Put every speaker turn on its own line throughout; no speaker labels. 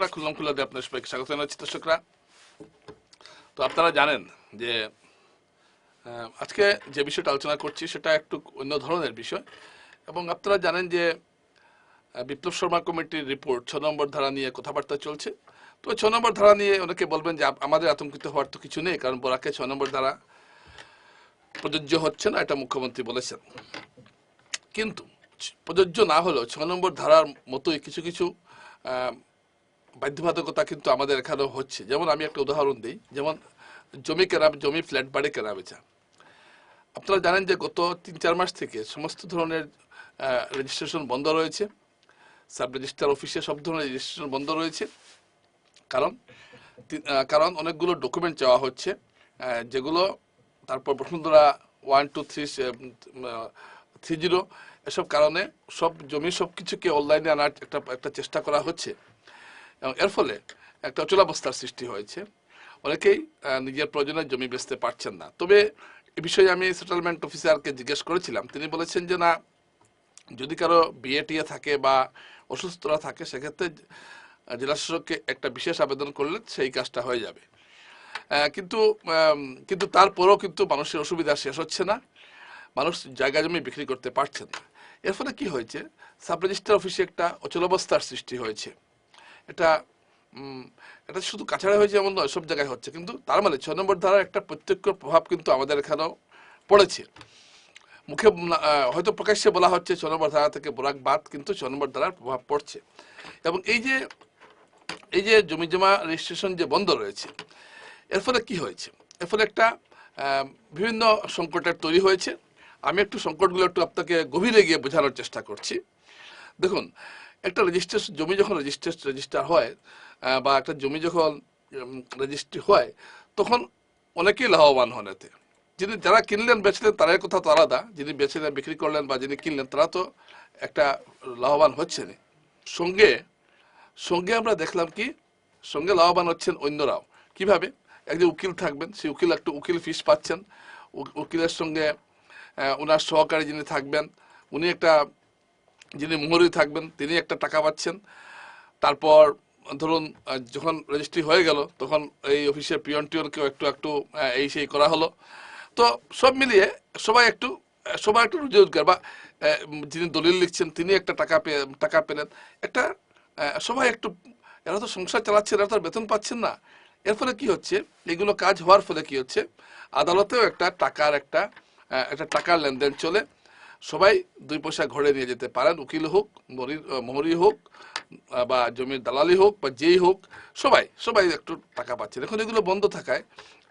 দর্শকরা খুললাম খুল্লা দিয়ে আপনার সবাইকে স্বাগত জানাচ্ছি দর্শকরা। তো আপনারা জানেন যে আজকে যে বিষয়টা আলোচনা করছি সেটা একটু অন্য ধরনের বিষয় এবং আপনারা জানেন যে বিপ্লব শর্মা কমিটির রিপোর্ট ছ নম্বর ধারা নিয়ে কথাবার্তা চলছে। তো ছ নম্বর ধারা নিয়ে অনেকে বলবেন যে আমাদের আতঙ্কিত হওয়ার তো কিছু নেই, কারণ বরাকে ছ নম্বর ধারা প্রযোজ্য হচ্ছে না, এটা মুখ্যমন্ত্রী বলেছেন। কিন্তু প্রযোজ্য না হলেও ছ নম্বর ধারার মতোই কিছু কিছু বাধ্যবাধকতা কিন্তু আমাদের এখানেও হচ্ছে। যেমন আমি একটা উদাহরণ দিই, যেমন জমি কেনা জমি ফ্ল্যাট বাড়ি কেনা বেচা আপনারা জানেন যে গত তিন চার মাস থেকে সমস্ত ধরনের রেজিস্ট্রেশন বন্ধ রয়েছে। সাব রেজিস্ট্রার অফিসে সব ধরনের রেজিস্ট্রেশন বন্ধ রয়েছে। কারণ কারণ অনেকগুলো ডকুমেন্ট চাওয়া হচ্ছে যেগুলো তারপর Bashundhara one two three three zero এসব কারণে সব জমি সব কিছুকে অনলাইনে আনার একটা একটা চেষ্টা করা হচ্ছে। এবং এর ফলে একটা অচলাবস্থার সৃষ্টি হয়েছে। অনেকেই নিজের প্রয়োজনে জমি বেচতে পারছেন না। তবে এ বিষয়ে আমি সেটেলমেন্ট অফিসারকে জিজ্ঞেস করেছিলাম। তিনি বলেছেন যে, না, যদি কারও বিয়ে টিয়ে থাকে বা অসুস্থতা থাকে, সেক্ষেত্রে জেলা শাসককে একটা বিশেষ আবেদন করলে সেই কাজটা হয়ে যাবে। কিন্তু কিন্তু তারপরেও কিন্তু মানুষের অসুবিধা শেষ হচ্ছে না। মানুষ জায়গা জমি বিক্রি করতে পারছেন না। এর ফলে কী হয়েছে? সাব রেজিস্টার অফিসে একটা অচলাবস্থার সৃষ্টি হয়েছে। এটা এটা শুধু কাছাড়া হয়েছে এমন নয়, সব জায়গায় হচ্ছে। কিন্তু তার মানে ছয় নম্বর ধারার একটা প্রত্যক্ষ প্রভাব কিন্তু আমাদের এখানেও পড়েছে। মুখে হয়তো প্রকাশ্যে বলা হচ্ছে ছ নম্বর ধারা থেকে বরাক বাদ, কিন্তু ছ নম্বর ধারার প্রভাব পড়ছে। এবং এই যে এই যে জমি জমা রেজিস্ট্রেশন যে বন্ধ রয়েছে, এর ফলে কি হয়েছে? এর ফলে একটা বিভিন্ন সংকটের তৈরি হয়েছে। আমি একটু সংকটগুলো একটু আপনাকে গভীরে গিয়ে বোঝানোর চেষ্টা করছি। দেখুন একটা রেজিস্ট্রেশন জমি যখন রেজিস্ট্রেশ রেজিস্টার হয় বা একটা জমি যখন রেজিস্ট্রি হয়, তখন অনেকেই লাভবান হন এতে। যিনি যারা কিনলেন, বেচলেন তাদের কথা তো আলাদা। যিনি বেচলেন, বিক্রি করলেন, বা যিনি কিনলেন, তারা তো একটা লাভবান হচ্ছেন। সঙ্গে সঙ্গে আমরা দেখলাম কি, সঙ্গে লাভবান হচ্ছেন অন্যরাও। কীভাবে? একজন উকিল থাকবেন, সেই উকিল একটু উকিল ফিস পাচ্ছেন। উকিলের সঙ্গে ওনার সহকারী যিনি থাকবেন, উনি একটা যিনি মোহরি থাকবেন, তিনি একটা টাকা পাচ্ছেন। তারপর, ধরুন যখন রেজিস্ট্রি হয়ে গেল, তখন এই অফিসের পিয়ন টিয়নকেও একটু একটু এই সেই করা হলো। তো সব মিলিয়ে সবাই একটু সবাই একটু রুজি রোজগার বা যিনি দলিল লিখছেন, তিনি একটা টাকা পেয়ে, টাকা পেলেন। একটা সবাই একটু, এরা তো সংসার চালাচ্ছে, এরা তো বেতন পাচ্ছেন না। এর ফলে কি হচ্ছে? এগুলো কাজ হওয়ার ফলে কি হচ্ছে? আদালতেও একটা টাকার একটা একটা টাকার লেনদেন চলে। সবাই দুই পয়সা ঘরে নিয়ে যেতে পারেন, উকিল হোক মোহরি হোক, বা জমির দালালি হোক, বা যেই হোক, সবাই সবাই একটু টাকা পাচ্ছে। এখন এগুলো বন্ধ থাকায়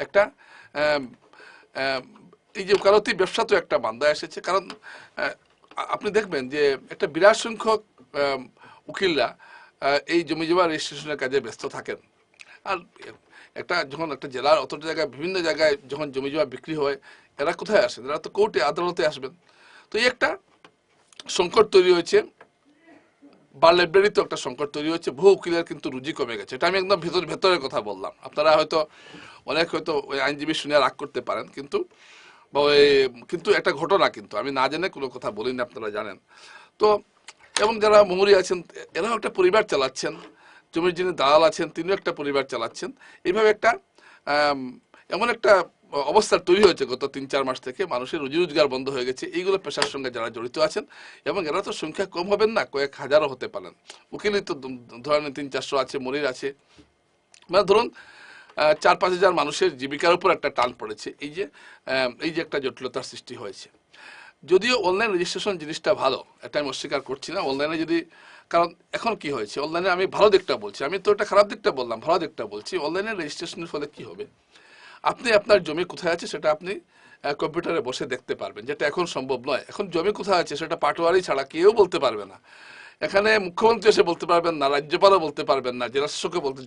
একটা এই যে ওকালতি ব্যবসা তো একটা বান্ধায় এসেছে। কারণ আপনি দেখবেন যে একটা বিরাট সংখ্যক উকিলরা এই জমি জমা রেজিস্ট্রেশনের কাজে ব্যস্ত থাকেন। আর একটা, যখন একটা জেলার অত জায়গায়, বিভিন্ন জায়গায় যখন জমি জমা বিক্রি হয়, এরা কোথায় আসেন? এরা তো কোর্টে, আদালতে আসবেন। তো এই একটা সংকট তৈরি হয়েছে। বার লাইব্রেরিতে একটা সংকট তৈরি হচ্ছে বহু উকিলের কিন্তু রুজি কমে গেছে। এটা আমি একদম ভেতর, ভেতরের কথা বললাম। আপনারা হয়তো, অনেক হয়তো ওই আইনজীবী শুনে রাগ করতে পারেন কিন্তু, বা ওই কিন্তু একটা ঘটনা কিন্তু। আমি না জেনে কোনো কথা বলিনি, আপনারা জানেন। তো এবং যারা মেমোরি আছেন, এরাও একটা পরিবার চালাচ্ছেন। জমির যিনি দালাল আছেন, তিনিও একটা পরিবার চালাচ্ছেন। এইভাবে একটা এমন একটা অবস্থা তৈরি হয়েছে গত তিন চার মাস থেকে। মানুষের রুজি রোজগার বন্ধ হয়ে গেছে। এইগুলো পেশার সঙ্গে যারা জড়িত আছেন এবং এরা তো সংখ্যা কম হবেন না, কয়েক হাজারও হতে পারেন। উকিলই তো ধরেন তিন চারশো আছে, মরির আছে। মানে ধরুন চার পাঁচ হাজার মানুষের জীবিকার উপর একটা টান পড়েছে। এই যে এই যে একটা জটিলতার সৃষ্টি হয়েছে। যদিও অনলাইন রেজিস্ট্রেশন জিনিসটা ভালো, এটা আমি অস্বীকার করছি না। অনলাইনে যদি, কারণ এখন কি হয়েছে? অনলাইনে আমি ভালো দিকটা বলছি। আমি তো এটা খারাপ দিকটা বললাম, ভালো দিকটা বলছি। অনলাইনে রেজিস্ট্রেশনের ফলে কি হবে? আপনি আপনার জমি কোথায় আছে সেটা আপনি কম্পিউটারে বসে দেখতে পারবেন, যেটা এখন সম্ভব নয়। এখন জমি কোথায় আছে সেটা পাটোয়ারি ছাড়া কেউ বলতে পারবে না। এখানে মুখ্যমন্ত্রী এসে বলতে পারবেন না, রাজ্যপালও বলতে পারবেন না, জেলা শাসকও বলতে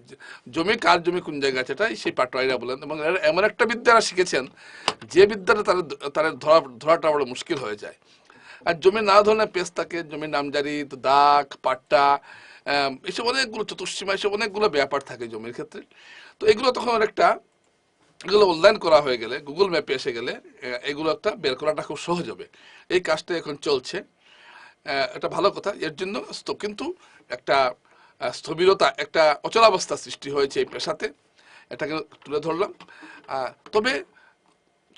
জমি, কার জমি, কোন জায়গায় আছে এটাই সেই পাটোয়ারিরা বলেন। এবং এমন একটা বিদ্যারা শিখেছেন, যে বিদ্যাটা তাদের তাদের ধরা, ধরাটা বড় মুশকিল হয়ে যায়। আর জমির নানা ধরনের পেস থাকে, জমির নামজারি দাগ, পাট্টা এসব অনেকগুলো চতুর্সীমা এসব অনেকগুলো ব্যাপার থাকে জমির ক্ষেত্রে। তো এগুলো তখন একটা এগুলো অনলাইন করা হয়ে গেলে গুগল ম্যাপে এসে গেলে এগুলো একটা বের করাটা খুব সহজ হবে। এই কাজটা এখন চলছে। এটা ভালো কথা। এর জন্য কিন্তু একটা স্থবিরতা, একটা অচলাবস্থা সৃষ্টি হয়েছে এই পেশাতে। এটাকে তুলে ধরলাম। তবে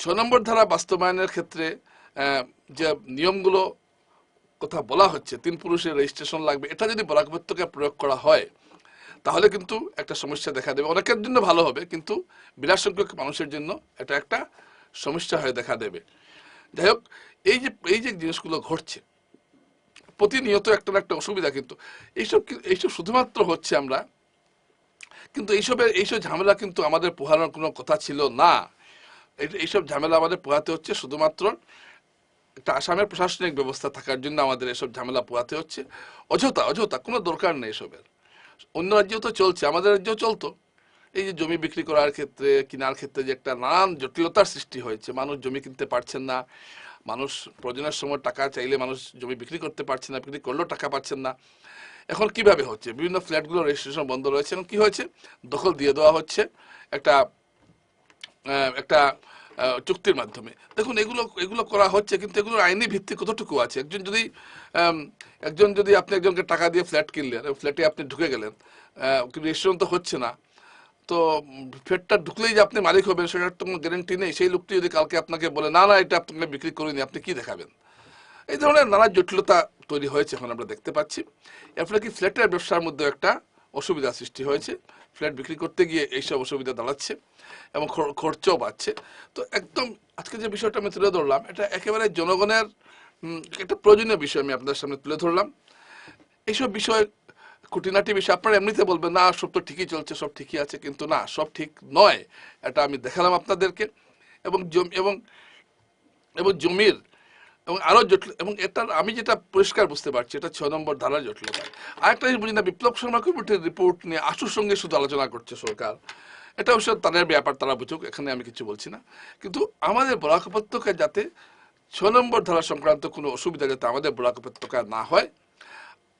ছয় নম্বর ধারা বাস্তবায়নের ক্ষেত্রে যে নিয়মগুলো কথা বলা হচ্ছে, তিন পুরুষের রেজিস্ট্রেশন লাগবে, এটা যদি বরাক প্রয়োগ করা হয় তাহলে কিন্তু একটা সমস্যা দেখা দেবে। অনেকের জন্য ভালো হবে, কিন্তু বিরাট সংখ্যক মানুষের জন্য এটা একটা সমস্যা হয়ে দেখা দেবে। যাই হোক, এই যে এই যে জিনিসগুলো ঘটছে, প্রতিনিয়ত একটা না একটা অসুবিধা কিন্তু। এইসব এইসব শুধুমাত্র হচ্ছে আমরা, কিন্তু এইসবের, এইসব ঝামেলা কিন্তু আমাদের পোহানোর কোনো কথা ছিল না। এই- এইসব ঝামেলা আমাদের পোহাতে হচ্ছে, শুধুমাত্র একটা আসামের প্রশাসনিক ব্যবস্থা থাকার জন্য আমাদের এসব ঝামেলা পোহাতে হচ্ছে। অযথা অযথা, কোনো দরকার নেই এসবের। অন্য রাজ্যেও তো চলছে, আমাদের রাজ্যেও চলতো। এই যে জমি বিক্রি করার ক্ষেত্রে, কেনার ক্ষেত্রে যে একটা নানান জটিলতার সৃষ্টি হয়েছে, মানুষ জমি কিনতে পারছেন না, মানুষ প্রয়োজনের সময় টাকা চাইলে মানুষ জমি বিক্রি করতে পারছে না, বিক্রি করলেও টাকা পাচ্ছেন না। এখন কীভাবে হচ্ছে? বিভিন্ন ফ্ল্যাটগুলো রেজিস্ট্রেশন বন্ধ রয়েছে, এখন কি হয়েছে? দখল দিয়ে দেওয়া হচ্ছে, একটা একটা চুক্তির মাধ্যমে। দেখুন, এগুলো এগুলো করা হচ্ছে, কিন্তু এগুলোর আইনি ভিত্তি কতটুকু আছে? একজন যদি একজন যদি আপনি একজনকে টাকা দিয়ে ফ্ল্যাট কিনলেন ফ্ল্যাটে আপনি ঢুকে গেলেন কিন্তু রেজিস্ট্রেশন তো হচ্ছে না, তো ফ্ল্যাটটা ঢুকলেই যে আপনি মালিক হবেন, সেটার তো কোনো গ্যারেন্টি নেই। সেই লোকটি যদি কালকে আপনাকে বলে, না না, এটা আপনাকে বিক্রি করিনি, আপনি কি দেখাবেন? এই ধরনের নানা জটিলতা তৈরি হয়েছে এখন আমরা দেখতে পাচ্ছি। এর ফলে কি ফ্ল্যাটের ব্যবসার মধ্যে একটা অসুবিধা সৃষ্টি হয়েছে। ফ্ল্যাট বিক্রি করতে গিয়ে এইসব অসুবিধা দাঁড়াচ্ছে এবং খর- খরচও বাড়ছে। তো একদম আজকে যে বিষয়টা আমি তুলে ধরলাম, এটা একেবারে জনগণের একটা প্রয়োজনীয় বিষয় আমি আপনাদের সামনে তুলে ধরলাম। এইসব বিষয় খুঁটিনাটি বিষয়, আপনারা এমনিতে বলবেন, না, সব তো ঠিকই চলছে, সব ঠিকই আছে। কিন্তু না, সব ঠিক নয়। এটা আমি দেখালাম আপনাদেরকে। এবং জমি, এবং এবং জমির এবং আরও জটিল, এবং এটার আমি যেটা পরিষ্কার বুঝতে পারছি, এটা ছয় নম্বর ধারার জটিলতা। আরেকটা জিনিস বুঝি না, বিপ্লব শর্মা কমিটির রিপোর্ট নিয়ে আশুর সঙ্গে শুধু আলোচনা করছে সরকার। এটা অবশ্য তাদের ব্যাপার, তারা বুঝুক, এখানে আমি কিছু বলছি না। কিন্তু আমাদের বরাক উপত্যকায় যাতে ছয় নম্বর ধারা সংক্রান্ত কোনো অসুবিধা যাতে আমাদের বরাক উপত্যকায় না হয়,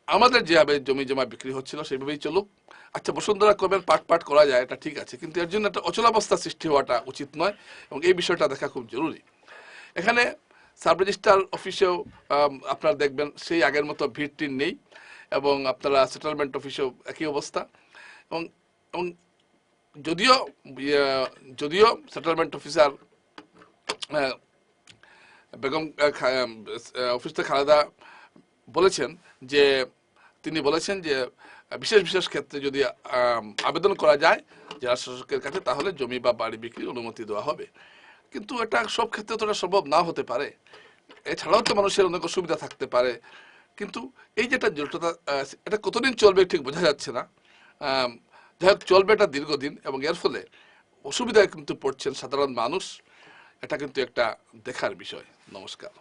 আমাদের যেভাবে জমি জমা বিক্রি হচ্ছিল সেভাবেই চলুক। আচ্ছা বসুন্ধরা কবের পাট পাট করা যায়, এটা ঠিক আছে, কিন্তু এর জন্য একটা অচলাবস্থা সৃষ্টি হওয়াটা উচিত নয়, এবং এই বিষয়টা দেখা খুব জরুরি। এখানে সাব রেজিস্ট্রার অফিসেও আপনারা দেখবেন সেই আগের মতো ভিড় টির নেই এবং আপনারা সেটেলমেন্ট অফিসেও একই অবস্থা। এবং এবং যদিও ইয়ে, যদিও সেটেলমেন্ট অফিসার বেগম আহ, খা- অফিস থেকে খালেদা বলেছেন যে তিনি বলেছেন যে বিশেষ বিশেষ ক্ষেত্রে যদি আবেদন করা যায় জেলা শাসকের কাছে তাহলে জমি বা বাড়ি বিক্রির অনুমতি দেওয়া হবে। কিন্তু এটা সব ক্ষেত্রে তো সম্ভব না হতে পারে। এছাড়াও তো মানুষের অনেক অসুবিধা থাকতে পারে। কিন্তু এই যেটা জটিলতা এটা কতদিন চলবে ঠিক বোঝা যাচ্ছে না। যাই হোক, চলবে এটা দীর্ঘদিন এবং এর ফলে অসুবিধায় কিন্তু পড়ছেন সাধারণ মানুষ। এটা কিন্তু একটা দেখার বিষয়। নমস্কার।